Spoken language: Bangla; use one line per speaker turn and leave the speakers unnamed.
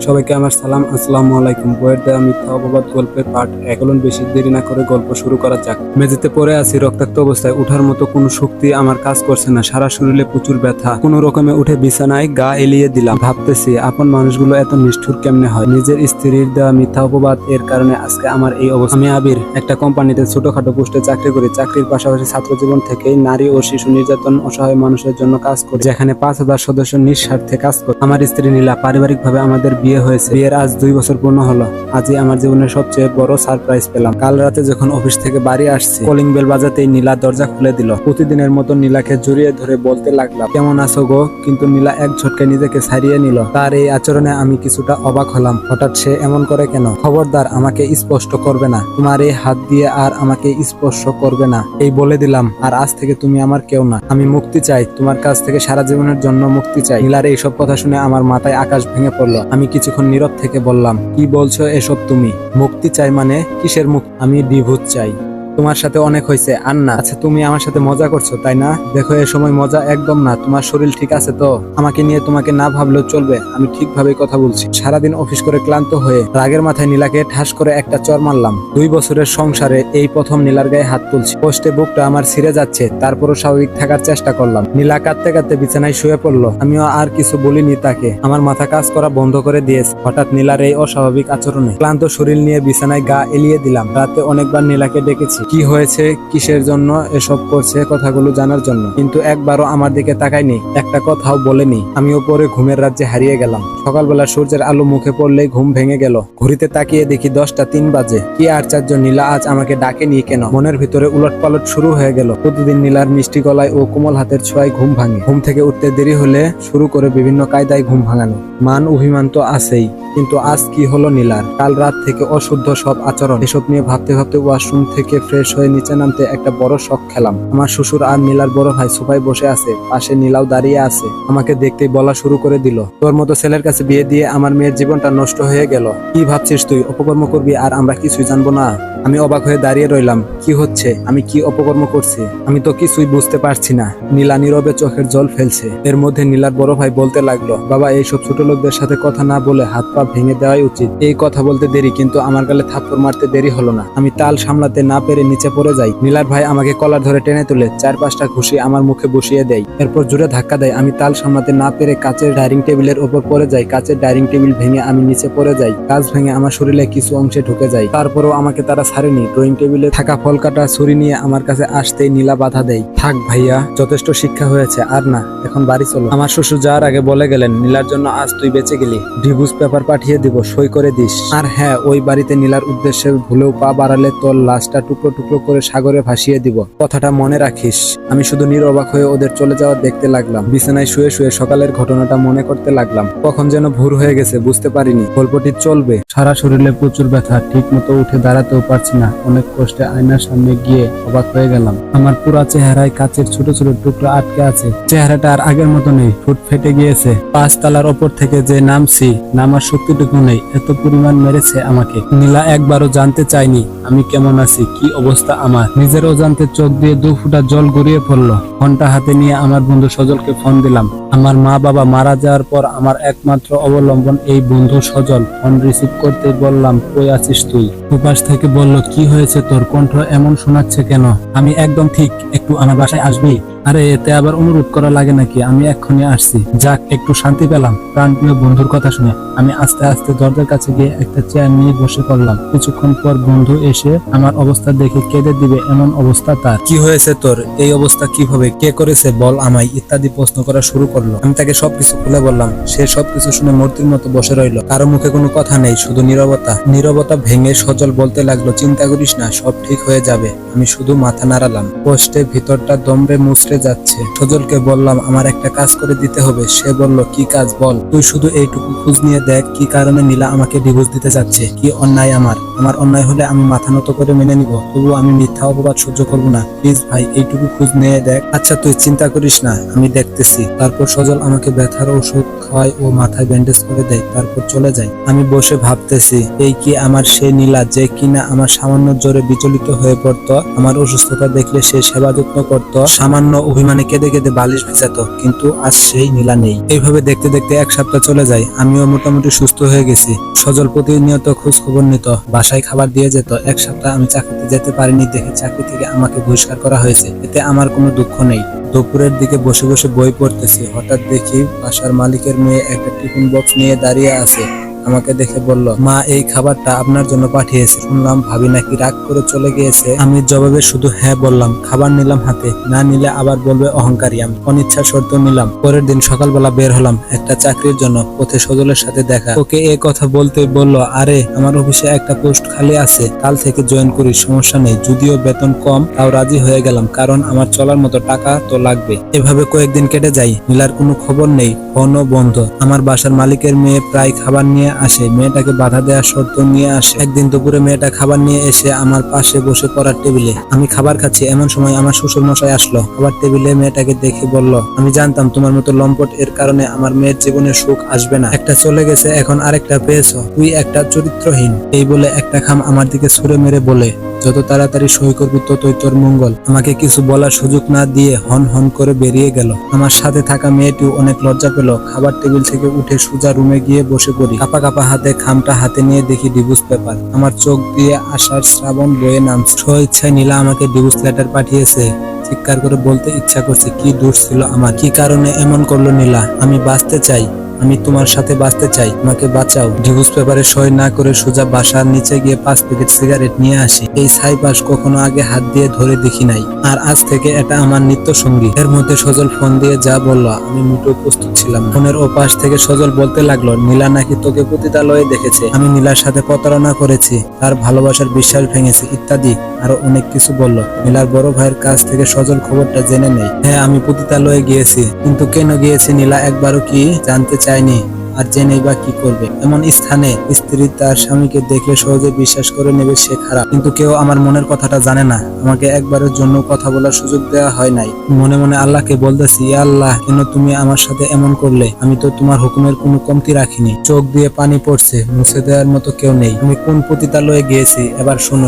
সবাইকে আমার সালাম, আসসালামু আলাইকুম। বইয়ের দেওয়া মিথ্যা অপবাদ গল্পের পাঠ। একলন বেশি দেরি না করে গল্প শুরু করা যাক। মেঝেতে পড়ে আছি রক্তাক্ত অবস্থায়। উঠার মতো কোনো শক্তি আমার কাজ করছে না। সারা শরীরে প্রচুর ব্যথা। কোনো রকমে উঠে বিছানায় গা এলিয়ে দিলাম। ভাবতেছি, আপন মানুষগুলো এত নিষ্ঠুর কেমনে হয়? নিজের স্ত্রীর দেওয়া মিথ্যা অপবাদ এর কারণে আজকে আমার এই অবস্থা। আমি আবির, একটা কোম্পানিতে ছোটখাটো পোস্টে চাকরি করি। চাকরির পাশাপাশি ছাত্র জীবন থেকেই নারী ও শিশু নির্যাতন অসহায় মানুষের জন্য কাজ করি। যেখানে পাঁচ হাজার সদস্য নিঃস্বার্থে কাজ করে আমার স্ত্রী নীলা পারিবারিক ভাবে আমাদের বিয়ে হয়েছে। বিয়ের আজ দুই বছর পূর্ণ হলো। আজই আমার জীবনের সবচেয়ে বড় সারপ্রাইজ পেলাম। কাল রাতে যখন অফিস থেকে বাড়ি আসছি কলিং বেল বাজাতেই নীলা দরজা খুলে দিল। প্রতিদিনের মতো নীলাকে জড়িয়ে ধরে বলতে লাগলাম, কেমন আছো গো? কিন্তু নীলা এক ঝটকে নিজেকে ছাড়িয়ে নিল। তার এই আচরণে আমি কিছুটা অবাক হলাম। হঠাৎ সে এমন করে কেন? খবরদার, আমাকে স্পষ্ট করবে না। তোমার এই হাত দিয়ে আর আমাকে স্পর্শ করবে না। এই বলে দিলাম, আর আজ থেকে তুমি আমার কেউ না। আমি মুক্তি চাই। তোমার কাছ থেকে সারা জীবনের জন্য মুক্তি চাই। নীলার এইসব কথা শুনে আমার মাথায় আকাশ ভেঙে পড়ল। আমি কিছুক্ষণ নীরব থেকে বললাম, কি বলছো এসব তুমি? মুক্তি চাই মানে কিসের মুক্তি? আমি বিভূত চাই। তোমার সাথে অনেক হয়েছে। আর না আচ্ছা তুমি আমার সাথে মজা করছ, তাই না? দেখো, এ সময় মজা একদম না, তোমার শরীর ঠিক আছে তো? আমাকে নিয়ে তোমাকে না ভাবলেও চলবে, আমি ঠিকভাবে কথা বলছি। সারাদিন অফিস করে ক্লান্ত হয়ে রাগের মাথায় নীলাকে ঠাস করে একটা চর মারলাম। দুই বছরের সংসারে এই প্রথম নীলার গায়ে হাত তুলছি। পোস্টে বুকটা আমার ছিঁড়ে যাচ্ছে, তারপরও স্বাভাবিক থাকার চেষ্টা করলাম। নীলা কাঁদতে কাঁদতে বিছানায় শুয়ে পড়ল। আমিও আর কিছু বলিনি তাকে। আমার মাথা কাজ করা বন্ধ করে দিয়েছে। হঠাৎ নীলার এই অস্বাভাবিক আচরণে ক্লান্ত শরীর নিয়ে বিছানায় গা এলিয়ে দিলাম। রাতে অনেকবার নীলাকে ডেকেছি। কি হয়েছে, কিসের জন্য এসব করছে কথাগুলো জানার জন্য। কিন্তু একবারও আমার দিকে তাকায়নি, একটা কথাও বলেনি। আমি পরে ঘুমের রাজ্যে হারিয়ে গেলাম। সকালবেলা সূর্যের আলো মুখে পড়লেই ঘুম ভেঙে গেল। ঘুরিতে তাকিয়ে দেখি দশটা তিন বাজে। কি আচার্য নীলা আজ আমাকে ডাকেনি কেন? মনের ভিতরে উলট পালট শুরু হয়ে গেল। প্রতিদিন নীলার মিষ্টি গলায় ও কোমল হাতের ছোঁয়ায় ঘুম ভাঙে। ঘুম থেকে উঠতে দেরি হলে শুরু করে বিভিন্ন কায়দায় ঘুম ভাঙানো। মান অভিমান তো আছেই, কিন্তু আজ কি হলো নীলার? কাল রাত থেকে অশুদ্ধ সব আচরণ। এসব নিয়ে ভাবতে ভাবতে ওয়াশরুম থেকে হয়ে নিচে নামতে একটা বড় শখ খেলাম। আমার শ্বশুর আর নীলার বড় ভাই সোফায় বসে আছে, পাশে নীলাও দাঁড়িয়ে আছে। আমাকে দেখতেই বলা শুরু করে দিল, তোর মতো ছেলের কাছে বিয়ে দিয়ে আমার মেয়ের জীবনটা নষ্ট হয়ে গেল। কি ভাবছিস তুই, অপকর্ম করবি আর আমরা কিছুই জানব না? আমি অবাক হয়ে দাঁড়িয়ে রইলাম, কি হচ্ছে? আমি কি অপকর্ম করছি? আমি তো কিছুই বুঝতে পারছি না। নীলা নীরবে চোখের জল ফেলছে। এর মধ্যে নীলার বড় ভাই বলতে লাগল, বাবা, এইসব ছোট লোকদের সাথে কথা না বলে হাত পা ভেঙে দেওয়াই উচিত। এই কথা বলতে দেরি, কিন্তু আমার গালে থাপ্পড় মারতে দেরি হলো না। আমি তাল সামলাতে না পেরে নিচে পড়ে যাই। নীলার ভাই আমাকে কলার ধরে টেনে তুলে চার পাঁচটা ঘুষি আমার মুখে বসিয়ে দেয়। এরপর জুড়ে ধাক্কা দেয়। আমি তাল সামলাতে না পেরে কাচের ডাইনিং টেবিলের উপর পড়ে যাই। কাচের ডাইনিং টেবিল ভেঙে আমি নিচে পড়ে যাই। কাজ ভেঙে আমার শরীরে কিছু অংশে ঢুকে যায় তারপরেও আমাকে তারা ছাড়েনি। ড্রয়িং টেবিলে থাকা ফল কাটা ছুরি নিয়ে আমার কাছে আসতেই নীলা বাধা দেয়। থাক ভাইয়া, যথেষ্ট শিক্ষা হয়েছে। আর না, এখন বাড়ি চলো। আমার শ্বশুর যাওয়ার আগে বলে গেলেন, নীলার জন্য আজ তুই বেঁচে গেলি। ডিভোর্স পেপার পাঠিয়ে দিব। সই করে দিস। আর হ্যাঁ ওই বাড়িতে নীলার উদ্দেশ্যে ভুলেও পা বাড়ালে তোর লাশটা টুকরো টুকরো টুকরো করে সাগরে ভাসিয়ে দিব। কথাটা মনে রাখিস, আমি শুধু নিরবাক হয়ে ওদের চলে যাওয়া দেখতে লাগলাম। বিছানায় শুয়ে শুয়ে সকালের ঘটনাটা মনে করতে লাগলাম। কখন যেন ভোর হয়ে গেছে, বুঝতে পারিনি। গল্পটি চলবে। সারা শরীরে প্রচুর ব্যথা ঠিক মতো উঠে দাঁড়াতেও পারছি না। অনেক কষ্টে আয়নার সামনে গিয়ে অবাক হয়ে গেলাম। আমার পুরা চেহারায় কাচের ছোট ছোট টুকরো আটকে আছে। চেহারাটা আর আগের মতো নেই ফুট ফেটে গিয়েছে। পাঁচ তালার ওপর থেকে যে নামছি, নামার শক্তিটুকু নেই। এত পরিমাণ মেরেছে আমাকে। নীলা একবারও জানতে চাইনি আমি কেমন আছি, কি অবস্থা আমার। নিজের অজান্তে চোখ দিয়ে দু ফুটা জল গড়িয়ে পড়ল। ফোনটা হাতে নিয়ে আমার বন্ধু সজলকে ফোন দিলাম। আমার মা বাবা মারা যাওয়ার পর আমার একমাত্র অবলম্বন এই বন্ধু সজল। ফোন রিসিভ করতে বললাম, কই আছিস তুই? উপাস থেকে বলল, কি হয়েছে তোর কণ্ঠ এমন শোনাচ্ছে কেন? আমি একদম ঠিক, একটু আমার বাসায় আসবি? আরে, এতে আবার অনুরোধ করা লাগে নাকি? আমি এক্ষুনি আসছি। যাক, একটু শান্তি পেলাম। প্রাণপ্রিয় বন্ধুর কথা শুনে আমি আস্তে আস্তে দরজার কাছে গিয়ে একটা চেয়ার নিয়ে বসে পড়লাম। কিছুক্ষণ পর বন্ধু এসে আমার অবস্থা দেখে কেঁদে দিবে এমন অবস্থা তার। কি হয়েছে তোর? এই অবস্থা কীভাবে? কে করেছে? বল আমায়। ইত্যাদি প্রশ্ন করা শুরু করল। আমি তাকে সবকিছু খুলে বললাম। সে সবকিছু শুনে মূর্তির মতো বসে রইল। কারও মুখে কোনো কথা নেই, শুধু নীরবতা। নীরবতা ভেঙে সজল বলতে লাগল, চিন্তা করিস না, সব ঠিক হয়ে যাবে। আমি শুধু মাথা নাড়ালাম। পোস্টে ভিতরটা দমড়ে মুচড়ে যাচ্ছে। সজলকে বললাম, আমার একটা কাজ করে দিতে হবে। সে বলল, কি কাজ বল? তুই শুধু এইটুকু খোঁজ নিয়ে দেখ কি কারণে নীলা আমাকে ডিভোর্স দিতে যাচ্ছে। কি অন্যায় আমার। আমার অন্যায় হলে আমি মাথা নত করে মেনে নিব তবু আমি মিথ্যা অপবাদ সহ্য করব না। প্লিজ ভাই, এইটুকু খোঁজ নিয়ে দেখ। আচ্ছা তুই চিন্তা করিস না, আমি দেখতেছি। তারপর সজল আমাকে ব্যথার ওষুধ খাওয়ায় ও মাথায় ব্যান্ডেজ করে দেয়, তারপর চলে যায়। আমি বসে ভাবতেছি, এই কি আমার সেই নীলা যে কিনা আমার সামান্য জোরে বিচলিত হয়ে পড়তো? আমার অসুস্থতা দেখলে সে সেবা যত্ন করত। সামান্য অভিমানে কেঁদে কেঁদে বালিশ ভিজাতো, কিন্তু আজ সেই নীলা নেই। এইভাবে দেখতে দেখতে এক সপ্তাহ চলে যায়, আমিও মোটামুটি সুস্থ হয়ে গেছি। সজল প্রতিনিয়ত খোঁজ খবর নিত বাসায় খাবার দিয়ে যেত। এক সপ্তাহ আমি চাকরিতে যেতে পারিনি দেখে চাকরি থেকে আমাকে বহিষ্কার করা হয়েছে। এতে আমার কোনো দুঃখ নেই। দুপুরের দিকে বসে বসে বই পড়তেছি। হঠাৎ দেখি বাসার মালিকের মেয়ে একটা টিফিন বক্স নিয়ে দাঁড়িয়ে আছে। আমাকে দেখে বলল, মা, এই খাবারটা আপনার জন্য পাঠিয়েছে। শুনলাম, ভাবি নাকি রাগ করে চলে গিয়েছে। আমি জবাবে শুধু হ্যাঁ বললাম, খাবার নিলাম হাতে, না নিলে আবার বলবে অহংকারী। আমি অনিচ্ছা শর্ত নিলাম। পরের দিন সকালবেলা বের হলাম একটা চাকরির জন্য পথে সজলের সাথে দেখা। ওকে এ কথা বলতে বলল, আরে, আমার অফিসে একটা পোস্ট খালি আছে, কাল থেকে জয়েন করি, সমস্যা নেই, যদিও বেতন কম, তাও রাজি হয়ে গেলাম, কারণ আমার চলার মতো টাকা তো লাগবে। এভাবে কয়েকদিন কেটে যাই নীলার কোনো খবর নেই, ফোনও বন্ধ। আমার বাসার মালিকের মেয়ে প্রায় খাবার নিয়ে আসে। মেয়েটাকে বাধা দেওয়ার শর্ত নিয়ে আসে। একদিন দুপুরে মেয়েটা খাবার নিয়ে এসে আমার পাশে বসে পড়ার টেবিলে। আমি খাবার খাচ্ছি, এমন সময় আমার শ্বশুর মশাই আসলো। খাবার টেবিলে মেয়েটাকে দেখে বলল, আমি জানতাম তোমার মতো লম্পট এর কারণে আমার মেয়ের জীবনে সুখ আসবে না। একটা চলে গেছে, এখন আরেকটা পেয়েছ। তুই একটা চরিত্রহীন। এই বলে একটা খাম আমার দিকে ছুড়ে মেরে বলে যত তাড়াতাড়ি সই করবি, ততই তোর মঙ্গল। আমাকে কিছু বলার সুযোগ না দিয়ে হন হন করে বেরিয়ে গেল। আমার সাথে থাকা মেয়েটি অনেক লজ্জা পেল। খাবার টেবিল থেকে উঠে সোজা রুমে গিয়ে বসে পড়ি। কাপা কাপা হাতে, খামটা হাতে নিয়ে দেখি ডিভোর্স পেপার। আমার চোখ দিয়ে আসার শ্রাবণ বয়ে নামছে। স্ব ইচ্ছায় নীলা আমাকে ডিভোর্স লেটার পাঠিয়েছে। চিৎকার করে বলতে ইচ্ছা করছে, কি দোষ ছিল আমার? কি কারণে এমন করল নীলা? আমি বাঁচতে চাই। আমি তোমার সাথে বাঁচতে চাই। আমাকে বাঁচাও। ডিভোর্স পেপারে সই না করে সোজা বাসার নিচে গিয়ে পাঁচ প্যাকেট সিগারেট নিয়ে আসি। এই ছাইপাশ কখনো আগে হাত দিয়ে ধরে দেখি নাই। আর আজ থেকে এটা আমার নিত্য সঙ্গী এর মধ্যে সজল ফোন দিয়ে যা বলল, আমি মোটেও প্রস্তুত ছিলাম। ফোনের ওপাশ থেকে সজল বলতে লাগল, নীলা নাকি তোকে পতিতালয়ে দেখেছে। আমি নীলার সাথে প্রতারণা করেছি। তার ভালোবাসার বিশ্বাস ভেঙেছে, ইত্যাদি। আরও অনেক কিছু বলল। নীলার বড় ভাইয়ের কাছ থেকে সজল খবরটা জেনে নেই। হ্যাঁ আমি পতিতালয়ে গিয়েছি। কিন্তু কেন গিয়েছি নীলা একবারও কি জানতে চায়নি আর জেনেই বা কি করবে? এমন স্থানে স্ত্রী তার স্বামীকে দেখলে সহজে বিশ্বাস করে নেবে সে খারাপ। কিন্তু কেউ আমার মনের কথাটা জানে না। আমাকে একবারের জন্য কথা বলার সুযোগ দেওয়া হয় নাই। মনে মনে আল্লাহকে বলতেছি, "ইয়া আল্লাহ, কেন তুমি আমার সাথে এমন করলে? আমি তো তোমার হুকুমের কোনো কমতি রাখিনি। চোখ দিয়ে পানি পড়ছে, মুছে দেওয়ার মতো কেউ নেই। আমি কোন পতিতালয়ে গিয়েছি? এবার শুনুন।